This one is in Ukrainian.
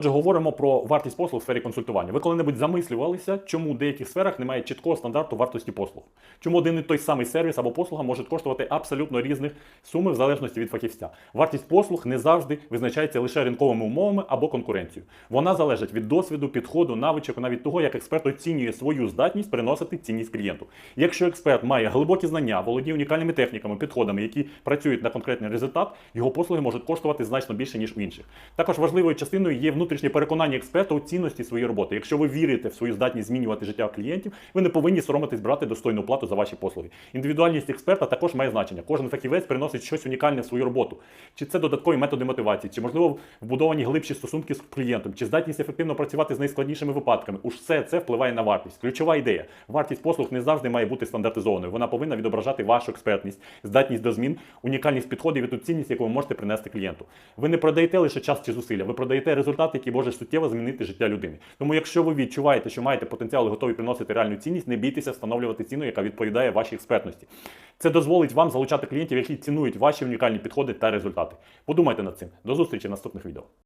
Отже, говоримо про вартість послуг в сфері консультування. Ви коли-небудь замислювалися, чому в деяких сферах немає чіткого стандарту вартості послуг? Чому один і той самий сервіс або послуга може коштувати абсолютно різних суми в залежності від фахівця? Вартість послуг не завжди визначається лише ринковими умовами або конкуренцією. Вона залежить від досвіду, підходу, навичок, навіть того, як експерт оцінює свою здатність приносити цінність клієнту. Якщо експерт має глибокі знання, володіє унікальними техніками, підходами, які працюють на конкретний результат, його послуги можуть коштувати значно більше ніж у інших. Також важливою частиною є внутрішнє переконання експерта у цінності своєї роботи. Якщо ви вірите в свою здатність змінювати життя клієнтів, ви не повинні соромитись брати достойну плату за ваші послуги. Індивідуальність експерта також має значення. Кожен фахівець приносить щось унікальне в свою роботу. Чи це додаткові методи мотивації, чи можливо вбудовані глибші стосунки з клієнтом, чи здатність ефективно працювати з найскладнішими випадками. Уж все це впливає на вартість. Ключова ідея: вартість послуг не завжди має бути стандартизованою. Вона повинна відображати вашу експертність, здатність до змін, унікальність підходів і ту цінність, яку ви можете принести клієнту. Ви не продаєте лише час чи зусилля, ви продаєте результат, який може суттєво змінити життя людини. Тому, якщо ви відчуваєте, що маєте потенціал і готові приносити реальну цінність, не бійтеся встановлювати ціну, яка відповідає вашій експертності. Це дозволить вам залучати клієнтів, які цінують ваші унікальні підходи та результати. Подумайте над цим. До зустрічі в наступних відео.